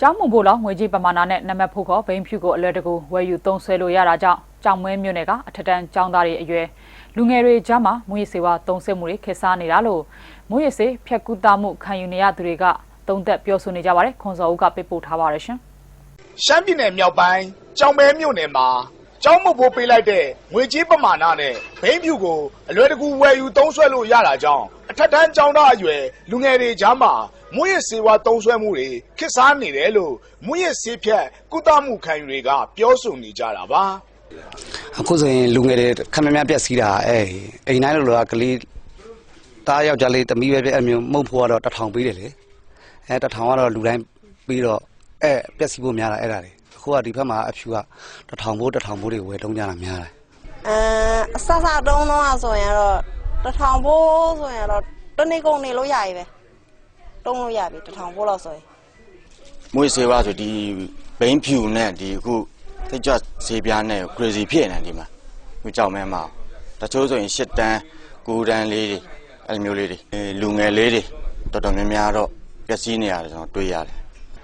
ကျောင်းမုံဘိုလောက်ငွေကြေးပမာဏနဲ့နံပါတ်ဖို့ခေါ်ဘိန်းဖြူကိုအလွယ်တကူဝယ်ယူသုံးဆွဲလို့ရတာကြောင့်ကြောင်မွဲမြို့နယ်ကအထက်တန်းကျောင်းသားတွေအရွယ်လူငယ်တွေကြားမှာမူရစ်စေဝါသုံးဆွဲမှုတွေခေတ်စားနေတာလို့မူရစ်စေဖြက်ကူးသားမှုခံယူနေရသူတွေကသုံးသက်ပြောဆိုနေကြပါတယ်ခွန်စောဦးကပေးပို့ထားပါတယ်ရှင်ရှမ်းပြည်နယ်မြောက်ပိုင်းကြောင်မဲမြို့နယ်မှာကျောင်းမဖို့ပေးလိုက်တဲ့ငွေကြေးပမာဏနဲ့ဘိန်းဖြူကိုအလွယ်တကူဝယ်ယူသုံးစွဲလို့ရတာကြောင့်အထက်တန်းကျောင်းသားအရွယ်လူငယ်တွေကြားမှာ မွေးရစေဝါသုံးစွဲမှုတွေခစ်စားနေတယ်လို့မွေးရစေဖြတ်ကုသမှုခံယူတွေက ပြောဆိုနေကြတာပါအခုဆိုရင်လူငယ်တွေခမများပြက်စီးတာအဲအိမ်တိုင်းလိုလိုကကလေးတားယောက်ျားလေးတမီးပဲပြက်အမျိုးမှုတ်ဖို့ကတော့တထောင်ပေးတယ်လေအဲတထောင်ကတော့လူတိုင်းပြီးတော့အဲပြက်စီးဖို့များတာအဲ့ဒါတွေအခုကဒီဘက်မှာအဖြူကတထောင်ဖို့တထောင်ဖို့တွေဝယ်တုံးကြတာများတယ်အဲအဆဆတုံးတော့ဆိုရင်တော့တစ်ထောင်ဖိုးဆိုရင်တော့တနေ့ကုန်နေလို့ရပြီပဲ တုံးလို့ရပြီတစ်ထောင်ဖိုးလောက်ဆိုရင်မွေးစေဝါဆိုဒီဘိန်းဖြူနဲ့ဒီအခုသိကြဈေးပြားနဲ့ crazy ဖြစ်နေတယ်ဒီမှာသူကြောက်မဲမှာတချို့ဆိုရင်၈တန်း9တန်းလေးတွေအဲ့လိုမျိုးလေးတွေအဲလူငယ်လေးတွေတော်တော်များများတော့ပျက်စီးနေရတယ်ကျွန်တော်တွေ့ရတယ်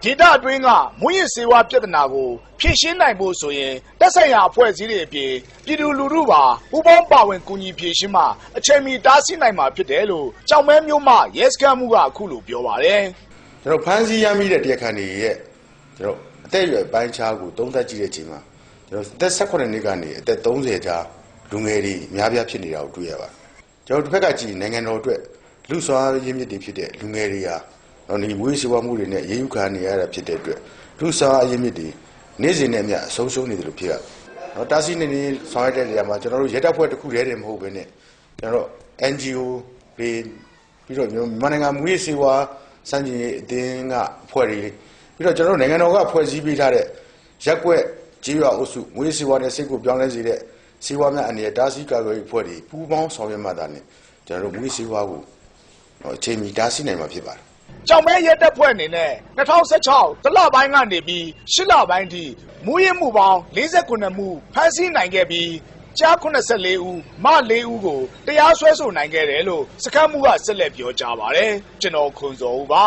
ဒေတာအတွင်းကမွေးရစေဝါပြဿနာကိုဖြေရှင်းနိုင်ဖို့ဆိုရင်တက်ဆိုင်ရာအဖွဲ့အစည်းတွေအပြင်ပြည်သူလူထုပါပူးပေါင်းပါဝင်ကူညီဖြေရှင်းမှအချိန်မီတားဆီးနိုင်မှာဖြစ်တယ်လို့ကြောင်မဲမျိုးမှရဲစခန်းမှုကအခုလိုပြောပါတယ်ကျွန်တော်ဖမ်းဆီးရမိတဲ့တရားခံတွေရဲ့ကျွန်တော်အသက်အရွယ်ပိုင်းခြားကိုသုံးသပ်ကြည့်တဲ့အချိန်မှာကျွန်တော်အသက်18နှစ်ကနေအသက်30ကြားလူငယ်တွေအများပြားဖြစ်နေတာကိုတွေ့ရပါတယ်ကျွန်တော်တစ်ဖက်ကကြည့်နိုင်ငံတော်အတွက်လူဆွာရင်းမြစ်တွေဖြစ်တဲ့လူငယ်တွေဟာတော့ ဒီမွေးစေဝါမှုတွေနဲ့ရေယူခံနေရတာဖြစ်တဲ့အတွက်လူဆွာရင်းမြစ်တွေနေ့စဉ်နဲ့အမျှအဆုံးရှုံးနေတယ်လို့ဖြစ်ရတော့တာစီနေနေဆောင်ရတဲ့နေရာမှာကျွန်တော်တို့ရဲတပ်ဖွဲ့တစ်ခုတည်းတည်းမဟုတ်ဘဲနဲ့ကျွန်တော်တို့ NGO တွေပြီးတော့မြန်မာနိုင်ငံမွေးစေဝါစံကြီးအတင်းကအဖွဲ့တွေပြီးတော့ကျွန်တော်တို့နိုင်ငံတော်ကဖွဲ့စည်းပေးထားတဲ့ရက်ကွက်ကြီးရွာအုပ်စုမွေးစေဝါနဲ့စိတ်ကိုပြောင်းလဲစေတဲ့စေဝါများအနေနဲ့တာစီကာကွယ်ရေးအဖွဲ့တွေပူးပေါင်းဆောင်ရွက်မှသာနဲ့ကျွန်တော်တို့မွေးစေဝါကိုအချိန်မီတားဆီးနိုင်မှာဖြစ်ပါတယ် ကြောင်မဲရဲတပ်ဖွဲ့အနေနဲ့2016တလပိုင်းကနေပြီး10လပိုင်းထိမူရင်းမှုပေါင်း49မှုဖမ်းဆီးနိုင်ခဲ့ပြီးကြား84ဦးမ4ဦးကိုတရားစွဲဆိုနိုင်ခဲ့တယ်လို့စခန်းမှုကဆက်လက်ပြောကြားပါတယ်ကျွန်တော်ခွန်စောဦးပါ